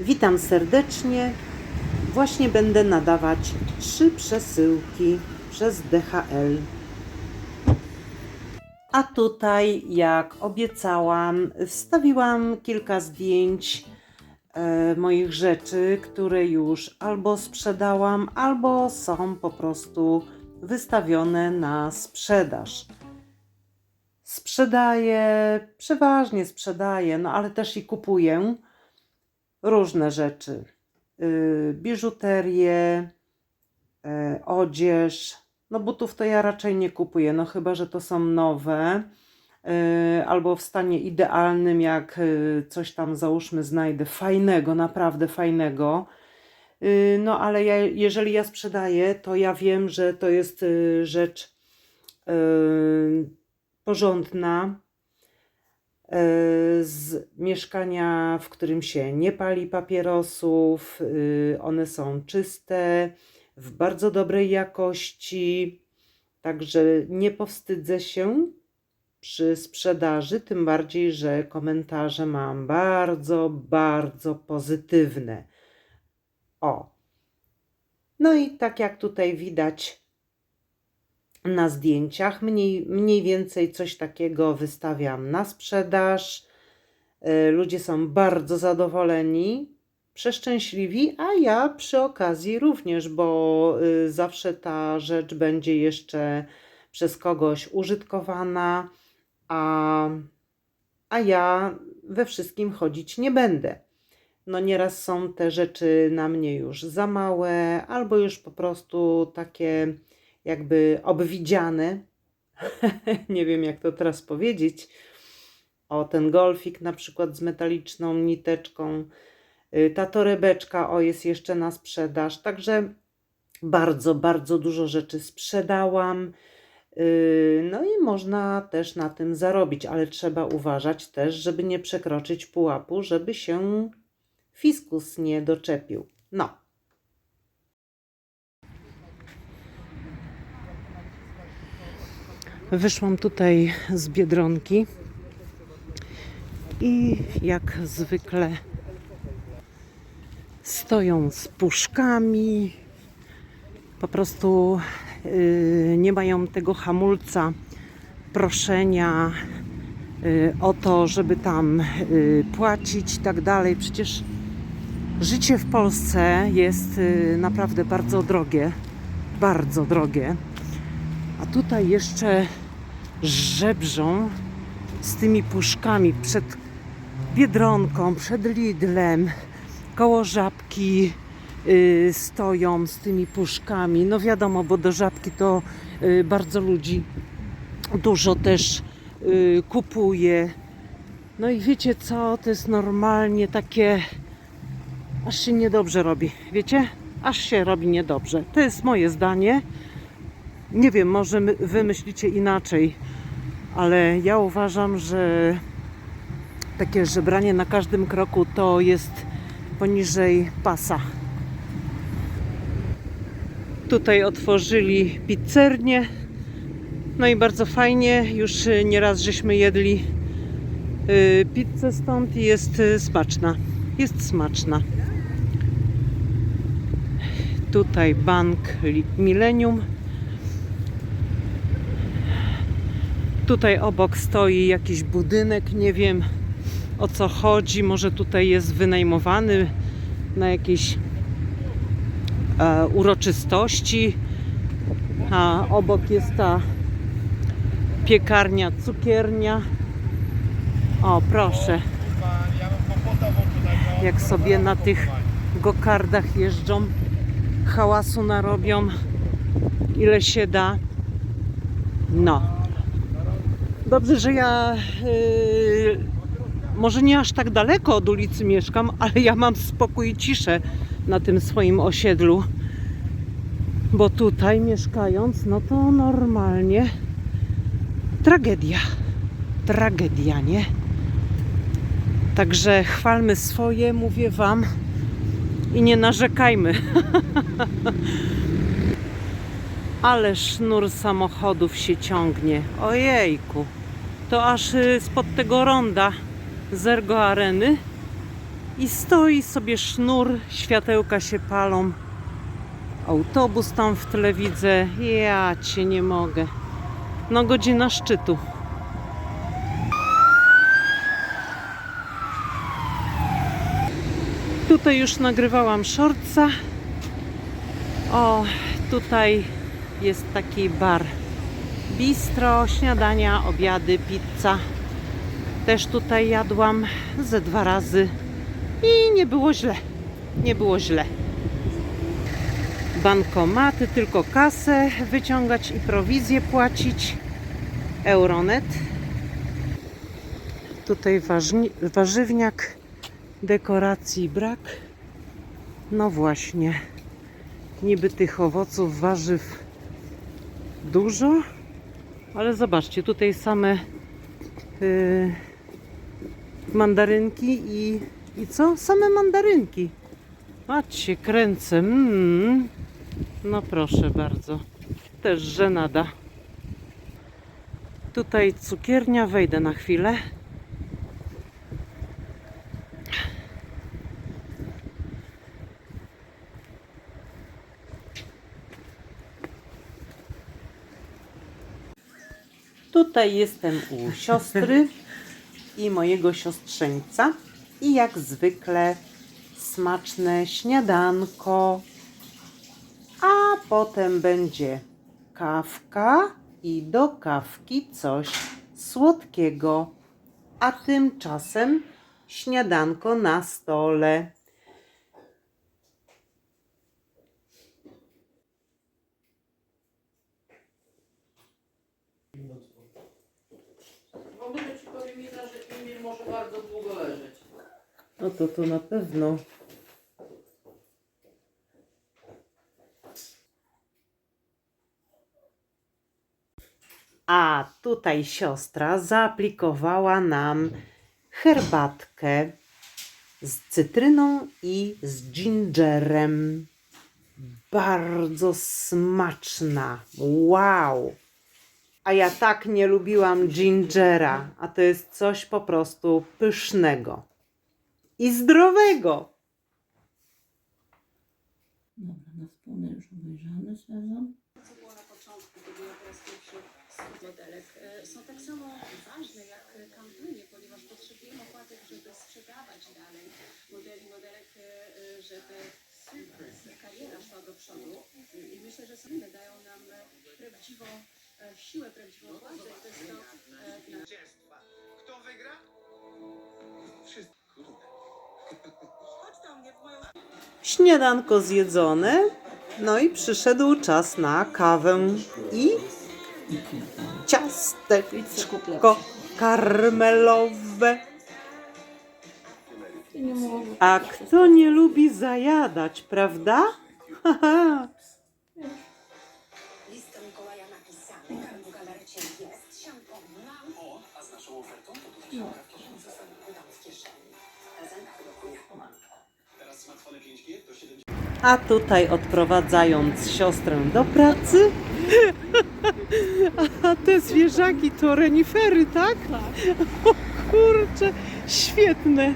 Witam serdecznie. Właśnie będę nadawać trzy przesyłki przez DHL. A tutaj, jak obiecałam, wstawiłam kilka zdjęć e, moich rzeczy, które już albo sprzedałam, albo są po prostu wystawione na sprzedaż. Sprzedaję, przeważnie sprzedaję, no ale też i kupuję różne rzeczy. Yy, biżuterię, yy, odzież. No butów to ja raczej nie kupuję, no chyba, że to są nowe. yy, Albo w stanie idealnym, jak coś tam załóżmy znajdę fajnego, naprawdę fajnego. No ale ja, jeżeli ja sprzedaję, to ja wiem, że to jest rzecz porządna, z mieszkania, w którym się nie pali papierosów. y, One są czyste, w bardzo dobrej jakości, także nie powstydzę się przy sprzedaży, tym bardziej, że komentarze mam bardzo, bardzo pozytywne. O. No i tak jak tutaj widać, na zdjęciach. Mniej, mniej więcej coś takiego wystawiam na sprzedaż. E, Ludzie są bardzo zadowoleni, przeszczęśliwi, a ja przy okazji również, bo y, zawsze ta rzecz będzie jeszcze przez kogoś użytkowana, a, a ja we wszystkim chodzić nie będę. No nieraz są te rzeczy na mnie już za małe, albo już po prostu takie jakby obwidziane. Nie wiem, jak to teraz powiedzieć. O, ten golfik na przykład z metaliczną niteczką. Y, Ta torebeczka, o, jest jeszcze na sprzedaż. Także bardzo, bardzo dużo rzeczy sprzedałam. Y, No i można też na tym zarobić, ale trzeba uważać też, żeby nie przekroczyć pułapu, żeby się fiskus nie doczepił. No. Wyszłam tutaj z biedronki i jak zwykle stoją z puszkami. Po prostu yy, nie mają tego hamulca proszenia yy, o to, żeby tam yy, płacić i tak dalej. Przecież życie w Polsce jest naprawdę bardzo drogie. Bardzo drogie. A tutaj jeszcze żebrzą z tymi puszkami przed Biedronką, przed Lidlem, koło Żabki y, stoją z tymi puszkami. No wiadomo, bo do Żabki to y, bardzo ludzi dużo też y, kupuje. No i wiecie co, to jest normalnie takie, aż się niedobrze robi, wiecie? Aż się robi niedobrze. To jest moje zdanie. Nie wiem, może wy myślicie inaczej, ale ja uważam, że takie żebranie na każdym kroku to jest poniżej pasa. Tutaj otworzyli pizzernię. No i bardzo fajnie. Już nieraz żeśmy jedli y, pizzę stąd i jest smaczna. Jest smaczna. Tutaj bank Millennium. Tutaj obok stoi jakiś budynek, nie wiem o co chodzi. Może tutaj jest wynajmowany na jakieś e, uroczystości. A obok jest ta piekarnia, cukiernia. O, proszę, jak sobie na tych gokardach jeżdżą, hałasu narobią, ile się da. No. Dobrze, że ja yy, może nie aż tak daleko od ulicy mieszkam, ale ja mam spokój i ciszę na tym swoim osiedlu. Bo tutaj mieszkając, no to normalnie tragedia. Tragedia, nie? Także chwalmy swoje, mówię Wam, i nie narzekajmy. Ale sznur samochodów się ciągnie. Ojejku. To aż y, spod tego ronda z Ergo Areny I stoi sobie sznur, światełka się palą. Autobus tam w tle widzę. Ja cię nie mogę. No godzina szczytu. Tutaj już nagrywałam shortsa. O, tutaj jest taki bar. Bistro, śniadania, obiady, pizza. Też tutaj jadłam ze dwa razy i nie było źle. Nie było źle. Bankomaty, tylko kasę wyciągać i prowizję płacić. Euronet. Tutaj warzywniak, dekoracji brak. No właśnie, niby tych owoców, warzyw dużo, ale zobaczcie, tutaj same yy, mandarynki i, i co? Same mandarynki. Patrzcie, kręcę. Mm. No proszę bardzo. Też żenada. Tutaj cukiernia, wejdę na chwilę. Tutaj jestem u siostry i mojego siostrzeńca. I jak zwykle smaczne śniadanko. A potem będzie kawka i do kawki coś słodkiego. A tymczasem śniadanko na stole. No to to na pewno. A tutaj siostra zaaplikowała nam herbatkę z cytryną i z gingerem. Bardzo smaczna. Wow! A ja tak nie lubiłam gingera, a to jest coś po prostu pysznego i zdrowego. Dobra, na wspólny już obejrzany sezon. co było na początku, kiedy ja po raz pierwszy modelek, e, są tak samo ważne jak kampanie, ponieważ potrzebujemy opłatek, żeby sprzedawać dalej modeli, modelek, e, żeby kariera szła do przodu. I myślę, że same dają nam prawdziwą e, siłę, prawdziwą władzę i to jest to, Śniadanko zjedzone, no i przyszedł czas na kawę i ciasteczko karmelowe. A kto nie lubi zajadać, prawda? Haha. A tutaj odprowadzając siostrę do pracy. A te zwierzaki to renifery, tak? Tak. O kurczę, świetne.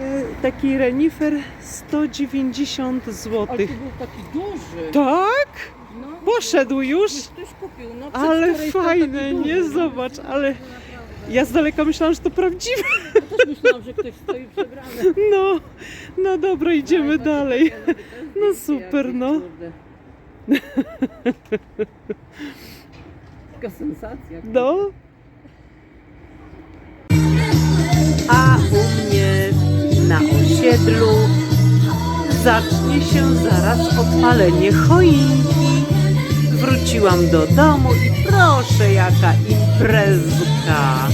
E, Taki renifer 190 zł. Ale to był taki duży. Tak? No, Poszedł już? ktoś kupił. No, Ale fajne, nie? Zobacz, ale. Ja z daleka myślałam, że to prawdziwe. Ja też myślałam, że ktoś stoi przebrany. No, no dobra, idziemy dalej. No super, no. Taka sensacja. No. A u mnie na osiedlu zacznie się zaraz odpalenie choinki. Wróciłam do domu i proszę jaka imprezka.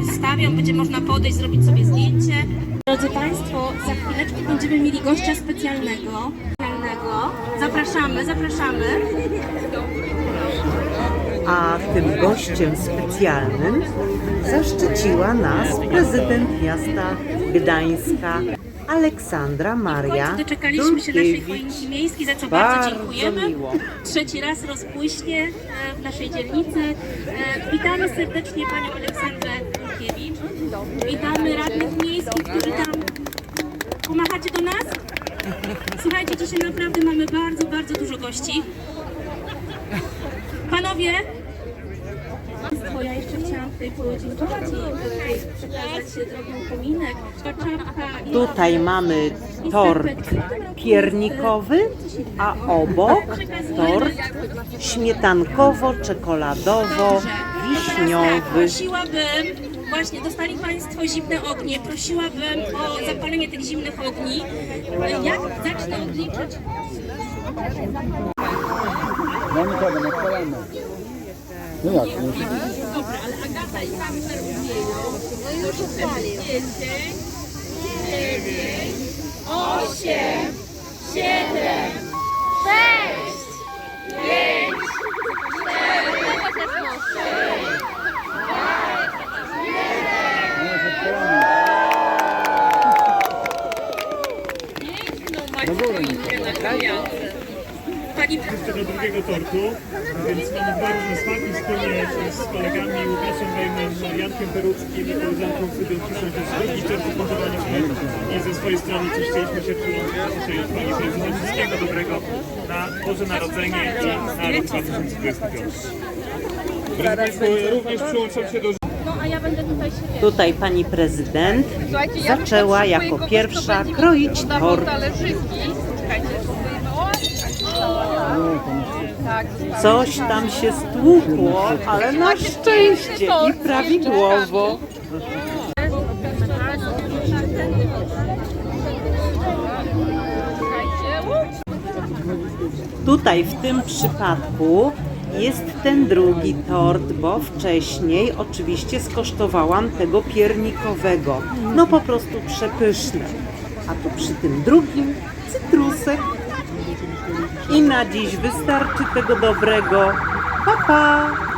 Rozstawią, będzie można podejść, zrobić sobie zdjęcie. Drodzy Państwo, za chwileczkę będziemy mieli gościa specjalnego. Zapraszamy, zapraszamy. A tym gościem specjalnym zaszczyciła nas prezydent miasta Gdańska Aleksandra Maria Doczekaliśmy się naszej choinki miejskiej, za co bardzo, Bardzo dziękujemy. miło. Trzeci raz rozpłyśnie e, w naszej dzielnicy. E, Witamy serdecznie Panią Aleksandrę Dulkiewicz. Witamy radnych miejskich, którzy tam pomachacie do nas. Słuchajcie, dzisiaj naprawdę mamy bardzo, bardzo dużo gości. Panowie, ja jeszcze chciałam tutaj podziękować i tutaj przekazać drogą kominek. Ta czapka i Tutaj mamy tort piernikowy, a obok tort śmietankowo-czekoladowo-wiśniowy. Prosiłabym, właśnie dostali Państwo zimne ognie, prosiłabym o zapalenie tych zimnych ogni. Jak zacznę odliczać? No nikogo, na kolano. No jak? No, Dobra, ale Agata i Kamper umieją. No już ustali. 10, 9, 8, 7, 6, 5, 4, no jest od kolana. Piękną macie na kawiarce. Pani tego drugiego tortu, więc mamy dwa różne smaki wspólnie z kolegami Łukaszem Wejmem, Jankiem Peruckim i koleżanką to jest drugi tort i ze swojej strony też chcieliśmy się przyłączyć Pani Prezydent wszystkiego dobrego na Boże Narodzenie i na rok 2025. Drodzy Państwo, również przyłączam się do No a ja będę tutaj siedzieć. Tutaj pani prezydent zaczęła jako pierwsza kroić tort. Coś tam się stłukło, ale na szczęście i prawidłowo. Tutaj w tym przypadku jest ten drugi tort, bo wcześniej oczywiście skosztowałam tego piernikowego. No po prostu przepyszne. A tu przy tym drugim cytrusek. I na dziś wystarczy tego dobrego. Pa, pa!